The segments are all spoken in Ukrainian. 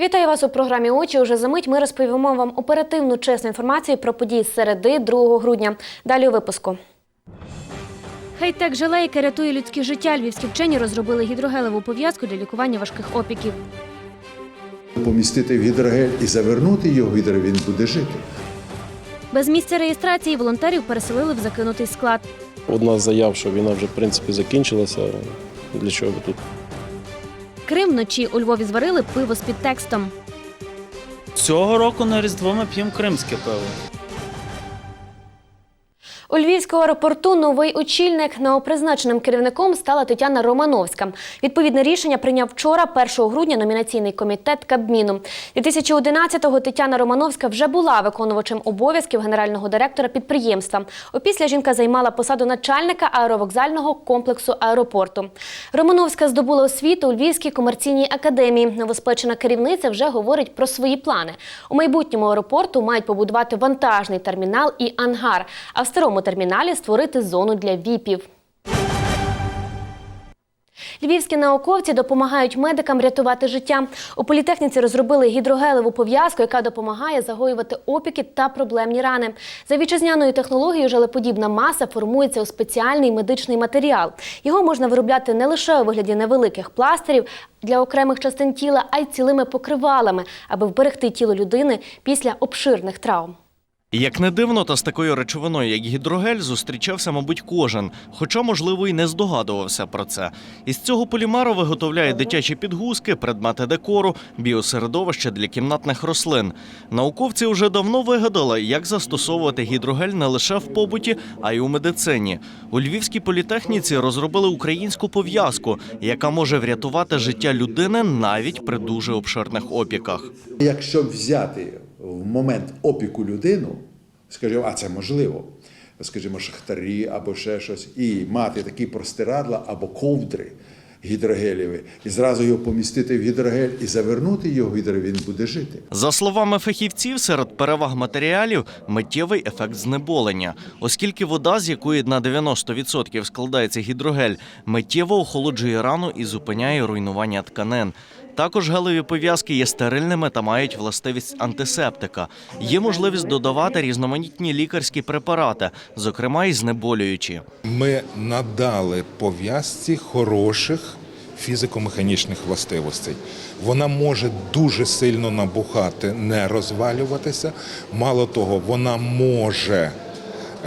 Вітаю вас у програмі Очі. Уже за мить ми розповімо вам оперативну чесну інформацію про події з середи 2 грудня. Далі у випуску. Хай-тек жалейка рятує людське життя. Львівські вчені розробили гідрогелеву пов'язку для лікування важких опіків. Помістити в гідрогель і завернути його в гідрогель, він буде жити. Без місця реєстрації волонтерів переселили в закинутий склад. Одна з заяв, що війна вже в принципі закінчилася. Для чого ви тут? Крим вночі у Львові зварили пиво з підтекстом. Цього року на Різдво ми п'ємо кримське пиво. У Львівському аеропорту новий очільник новопризначеним керівником стала Тетяна Романовська. Відповідне рішення прийняв вчора, 1 грудня, номінаційний комітет Кабміну. 2011-го Тетяна Романовська вже була виконувачем обов'язків генерального директора підприємства. Опісля жінка займала посаду начальника аеровокзального комплексу аеропорту. Романовська здобула освіту у Львівській комерційній академії. Новоспечена керівниця вже говорить про свої плани. У майбутньому аеропорту мають побудувати вантажний термінал і ангар, а в старому терміналі створити зону для віпів. Львівські науковці допомагають медикам рятувати життя. У політехніці розробили гідрогелеву пов'язку, яка допомагає загоювати опіки та проблемні рани. За вітчизняною технологією желеподібна маса формується у спеціальний медичний матеріал. Його можна виробляти не лише у вигляді невеликих пластирів для окремих частин тіла, а й цілими покривалами, аби вберегти тіло людини після обширних травм. Як не дивно, та з такою речовиною, як гідрогель, зустрічався, мабуть, кожен, хоча, можливо, і не здогадувався про це. Із цього полімеру виготовляють дитячі підгузки, предмети декору, біосередовище для кімнатних рослин. Науковці вже давно вигадали, як застосовувати гідрогель не лише в побуті, а й у медицині. У Львівській політехніці розробили українську пов'язку, яка може врятувати життя людини навіть при дуже обширних опіках. Якщо взяти в момент опіку людину, скажімо, а це можливо, скажімо, шахтарі або ще щось, і мати такі простирадла або ковдри гідрогелєві, і зразу його помістити в гідрогель і завернути його в гідрогель, він буде жити. За словами фахівців, серед переваг матеріалів миттєвий ефект знеболення, оскільки вода, з якої на 90% складається гідрогель, миттєво охолоджує рану і зупиняє руйнування тканин. Також гелеві пов'язки є стерильними та мають властивість антисептика. Є можливість додавати різноманітні лікарські препарати, зокрема й знеболюючі. Ми надали пов'язці хороших фізико-механічних властивостей. Вона може дуже сильно набухати, не розвалюватися. Мало того, вона може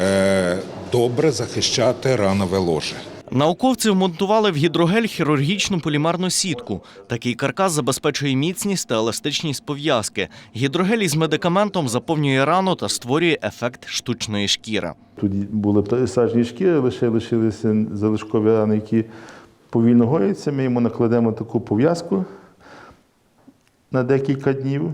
е, добре захищати ранове ложе. Науковці вмонтували в гідрогель хірургічну полімерну сітку. Такий каркас забезпечує міцність та еластичність пов'язки. Гідрогель із медикаментом заповнює рану та створює ефект штучної шкіри. Тут були сажні шкіри, лише лишилися залишкові рани, які повільно гояться. Ми йому накладемо таку пов'язку на декілька днів.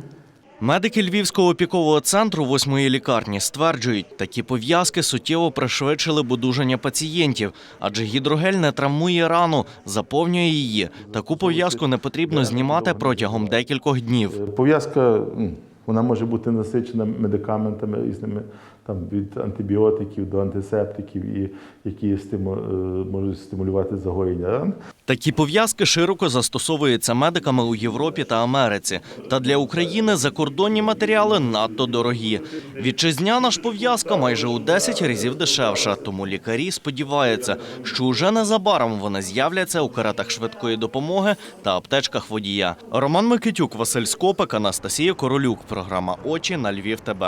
Медики Львівського опікового центру восьмої лікарні стверджують, такі пов'язки суттєво пришвидшили будужання пацієнтів, адже гідрогель не травмує рану, заповнює її. Таку пов'язку не потрібно знімати протягом декількох днів. Пов'язка вона може бути насичена медикаментами різними, там від антибіотиків до антисептиків, і які стиму, е, можуть стимулювати загоєння. Такі пов'язки широко застосовуються медиками у Європі та Америці. Та для України закордонні матеріали надто дорогі. Вітчизняна ж пов'язка майже у 10 разів дешевша. Тому лікарі сподіваються, що уже незабаром вони з'являться у каретах швидкої допомоги та аптечках водія. Роман Микитюк, Василь Скопик, Анастасія Королюк. Програма Очі на Львів. ТБ.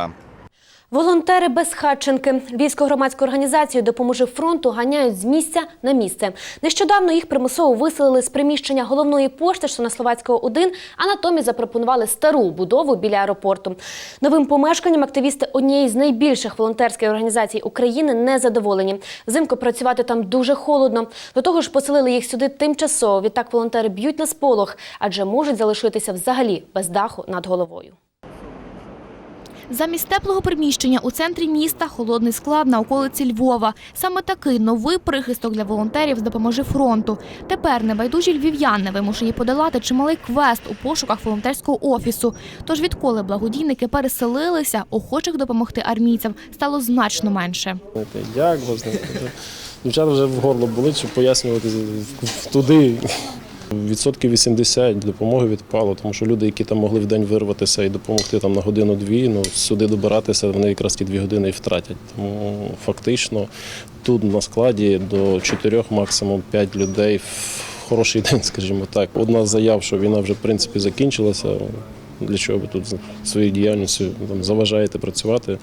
Волонтери без хатченки. Львівську громадську організацію допоможе фронту ганяють з місця на місце. Нещодавно їх примусово виселили з приміщення головної пошти, що на Словацького 1, а натомість запропонували стару будову біля аеропорту. Новим помешканням активісти однієї з найбільших волонтерських організацій України не задоволені. Взимку працювати там дуже холодно. До того ж, поселили їх сюди тимчасово. Відтак волонтери б'ють на сполох, адже можуть залишитися взагалі без даху над головою. Замість теплого приміщення у центрі міста холодний склад на околиці Львова. Саме такий новий прихисток для волонтерів з допоможі фронту. Тепер небайдужі львів'яни вимушені подолати чималий квест у пошуках волонтерського офісу. Тож відколи благодійники переселилися, охочих допомогти армійцям стало значно менше. Діагноз, знаєте, дівчата вже в горло болить, щоб пояснювати туди. Відсотків 80 допомоги відпало, тому що люди, які там могли в день вирватися і допомогти там на годину-дві, ну сюди добиратися, вони якраз ті дві години і втратять. Тому фактично тут на складі до чотирьох, максимум п'ять людей в хороший день, скажімо так. Одна з заяв, що війна вже в принципі закінчилася. Для чого ви тут своєю діяльністю там, заважаєте працювати в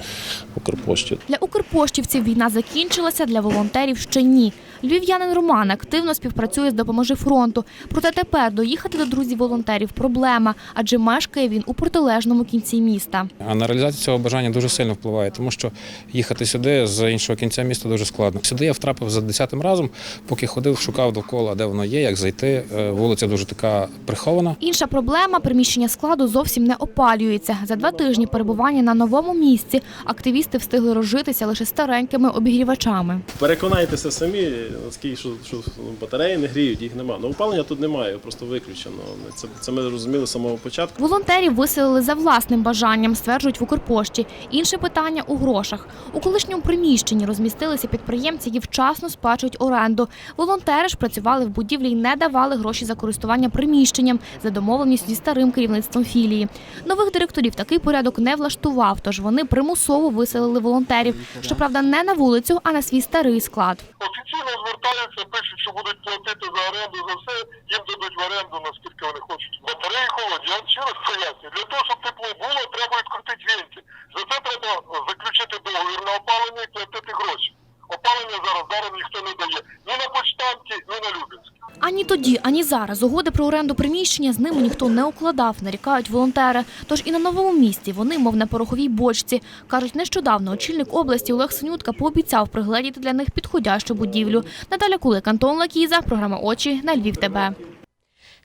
Укрпошті? Для укрпоштівців війна закінчилася, для волонтерів ще ні. Львів'янин Роман активно співпрацює з допоможі фронту. Проте тепер доїхати до друзів-волонтерів проблема, адже мешкає він у протилежному кінці міста. А на реалізацію цього бажання дуже сильно впливає, тому що їхати сюди з іншого кінця міста дуже складно. Сюди я втрапив за десятим разом, поки ходив, шукав довкола, де воно є, як зайти. Е, Вулиця дуже така прихована. Інша проблема приміщення складу зовсім не опалюється. За два тижні перебування на новому місці активісти встигли розжитися лише старенькими обігрівачами. Переконайтеся самі, наскільки що, що батареї не гріють, їх немає. Ну опалення тут немає, просто виключено. Це, це ми розуміли з самого початку. Волонтерів виселили за власним бажанням, стверджують в Укрпошті. Інше питання у грошах. У колишньому приміщенні розмістилися підприємці, які вчасно сплачують оренду. Волонтери ж працювали в будівлі і не давали гроші за користування приміщенням за домовленістю зі старим керівництвом філії. Нових директорів такий порядок не влаштував, тож вони примусово виселили волонтерів. Щоправда, не на вулицю, а на свій старий склад. офіційно звертаються, пишуть, що будуть платити за оренду за все, їм дадуть в оренду, наскільки вони хочуть. Батареї холоді я ще раз пояснюю. Для того, щоб тепло було, треба відкрутити вінці. За це треба заключити договір на опалення і платити гроші. Опалення зараз даром ніхто не дає. Ні на почтамті, ні на Любінській. Ані тоді, ані зараз угоди про оренду приміщення з ними ніхто не укладав, нарікають волонтери. Тож і на новому місці вони, мов на пороховій бочці. Кажуть, нещодавно очільник області Олег Синютка пообіцяв пригледіти для них підходящу будівлю. Наталя Кулик, Антон Лакіза, програма Очі на Львів. ТБ.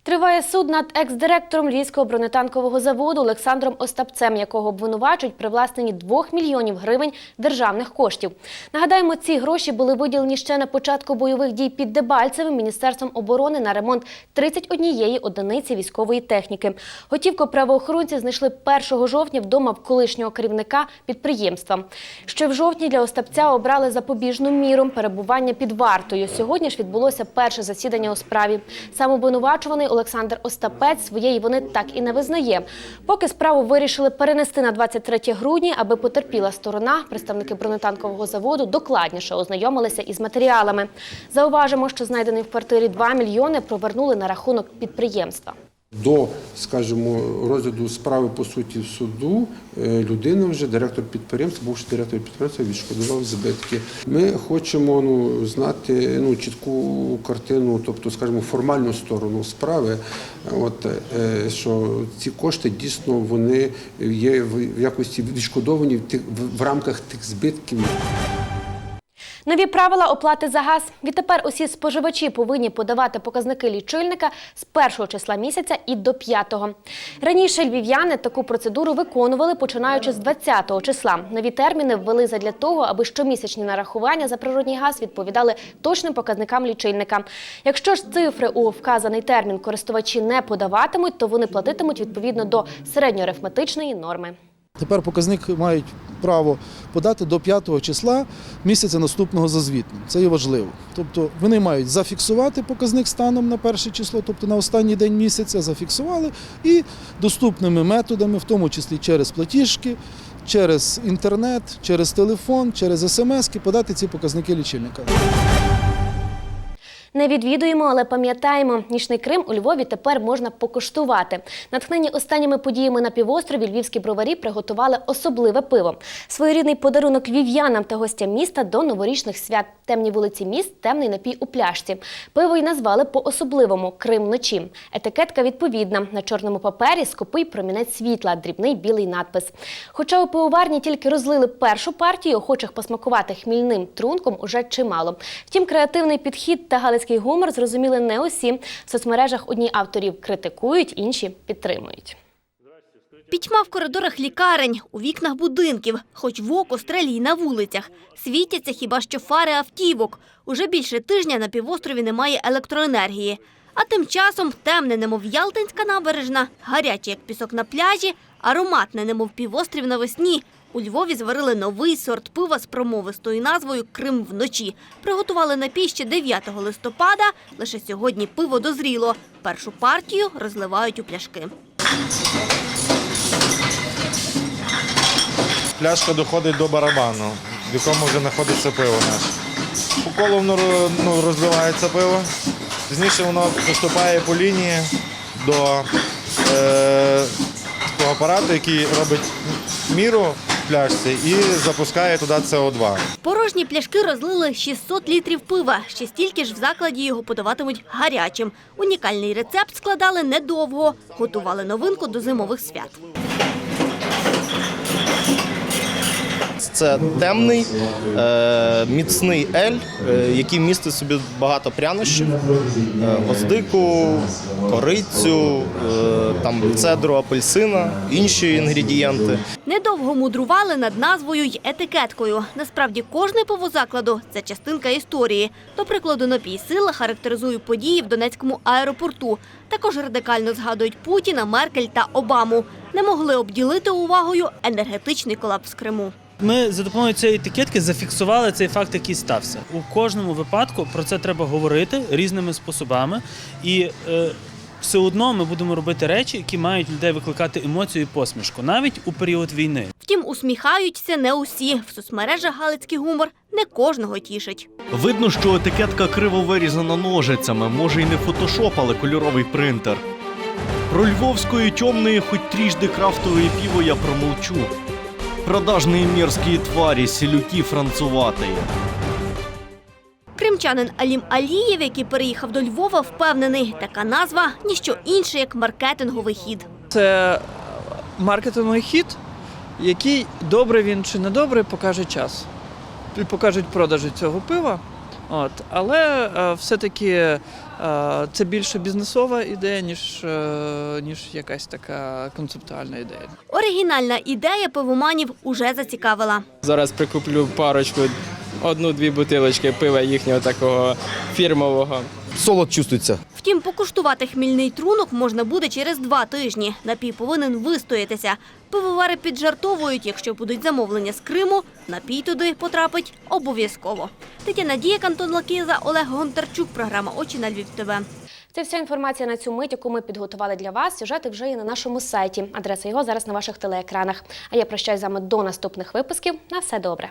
Триває суд над екс-директором Львівського бронетанкового заводу Олександром Остапцем, якого обвинувачують при власненні 2 мільйонів гривень державних коштів. Нагадаємо, ці гроші були виділені ще на початку бойових дій під Дебальцевим Міністерством оборони на ремонт 31 одиниці військової техніки. Готівку правоохоронці знайшли 1 жовтня вдома в колишнього керівника підприємства. Ще в жовтні для Остапця обрали запобіжну міру перебування під вартою. Сьогодні ж відбулося перше засідання у справі. Сам обвинувачуваний Олександр Остапець своєї вони так і не визнає. Поки справу вирішили перенести на 23 грудня, аби потерпіла сторона, представники бронетанкового заводу докладніше ознайомилися із матеріалами. Зауважимо, що знайдені в квартирі 2 мільйони провернули на рахунок підприємства. До, скажімо, розгляду справи по суті в суду е, людина вже директор підприємства, бувший директор підприємства, відшкодував збитки. Ми хочемо ну, знати ну, чітку картину, тобто, скажімо, формальну сторону справи. От е, що ці кошти дійсно вони є в якості відшкодовані в тих в рамках тих збитків. Нові правила оплати за газ. Відтепер усі споживачі повинні подавати показники лічильника з першого числа місяця і до п'ятого. Раніше львів'яни таку процедуру виконували починаючи з 20-го числа. Нові терміни ввели задля того, аби щомісячні нарахування за природній газ відповідали точним показникам лічильника. Якщо ж цифри у вказаний термін користувачі не подаватимуть, то вони платитимуть відповідно до середньоарифметичної норми. Тепер показник мають право подати до 5 числа місяця наступного за звітом. Це є важливо. Тобто вони мають зафіксувати показник станом на перше число, тобто на останній день місяця зафіксували і доступними методами, в тому числі через платіжки, через інтернет, через телефон, через смс подати ці показники лічильника. Не відвідуємо, але пам'ятаємо, нічний Крим у Львові тепер можна покуштувати. Натхнені останніми подіями на півострові львівські броварі приготували особливе пиво. Своєрідний подарунок львів'янам та гостям міста до новорічних свят. Темні вулиці міст, темний напій у пляшці. Пиво й назвали по-особливому Крим вночі. Етикетка відповідна. На чорному папері скупий промінець світла, дрібний білий надпис. Хоча у пивоварні тільки розлили першу партію, охочих посмакувати хмільним трунком уже чимало. Втім, креативний підхід та галицький гумор зрозуміли не усі. В соцмережах одні авторів критикують, інші підтримують. Пітьма в коридорах лікарень, у вікнах будинків, хоч в око стрелій на вулицях. Світяться хіба що фари автівок. Уже більше тижня на півострові немає електроенергії. А тим часом темне, немов Ялтинська набережна, гаряче, як пісок на пляжі, ароматне, немов півострів навесні. У Львові зварили новий сорт пива з промовистою назвою Крим вночі. Приготували напій ще 9 листопада. Лише сьогодні пиво дозріло. Першу партію розливають у пляшки. Пляшка доходить до барабану, в якому вже знаходиться пиво наше. По колу ну, розливається пиво. Пізніше воно поступає по лінії до е, такого апарату, який робить міру пляшці і запускає туди СО2. Порожні пляшки розлили 600 літрів пива. Ще стільки ж в закладі його подаватимуть гарячим. Унікальний рецепт складали недовго. Готували новинку до зимових свят. Це темний, е, міцний ель, е, який містить собі багато прянощів, е, гвоздику, корицю, там цедру апельсина, інші інгредієнти. Недовго мудрували над назвою й етикеткою. Насправді кожний пивозакладу – це частинка історії. До прикладу, напій сила характеризує події в Донецькому аеропорту. Також радикально згадують Путіна, Меркель та Обаму. Не могли обділити увагою енергетичний колапс Криму. Ми за допомогою цієї етикетки зафіксували цей факт, який стався. У кожному випадку про це треба говорити різними способами, і е, все одно ми будемо робити речі, які мають людей викликати емоцію і посмішку, навіть у період війни. Втім, усміхаються не усі. В соцмережах галицький гумор не кожного тішить. Видно, що етикетка криво вирізана ножицями, може й не фотошоп, але кольоровий принтер. Про львовської тьомної, хоч тріжди крафтової піво я промовчу. Продажные мерзкие твари, селюки француватые. Кримчанин Алім Алієв, який переїхав до Львова, впевнений, така назва – ніщо інше, як маркетинговий хід. Це маркетинговий хід, який добре він чи не добре, покаже час. І покажуть продажі цього пива. От. Але е, все-таки е, це більше бізнесова ідея, ніж, е, ніж якась така концептуальна ідея. Оригінальна ідея пивоманів уже зацікавила. Зараз прикуплю парочку, одну-дві бутилочки пива їхнього такого фірмового. Солод чувствується. Втім, покуштувати хмільний трунок можна буде через два тижні. Напій повинен вистоятися. Пивовари піджартовують, якщо будуть замовлення з Криму, напій туди потрапить обов'язково. Тетяна Дієк, Антон Лакіза, Олег Гонтарчук. Програма Очі на Львів. ТВ. Це вся інформація на цю мить, яку ми підготували для вас. Сюжети вже є на нашому сайті. Адреса його зараз на ваших телеекранах. А я прощаюсь з вами до наступних випусків. На все добре.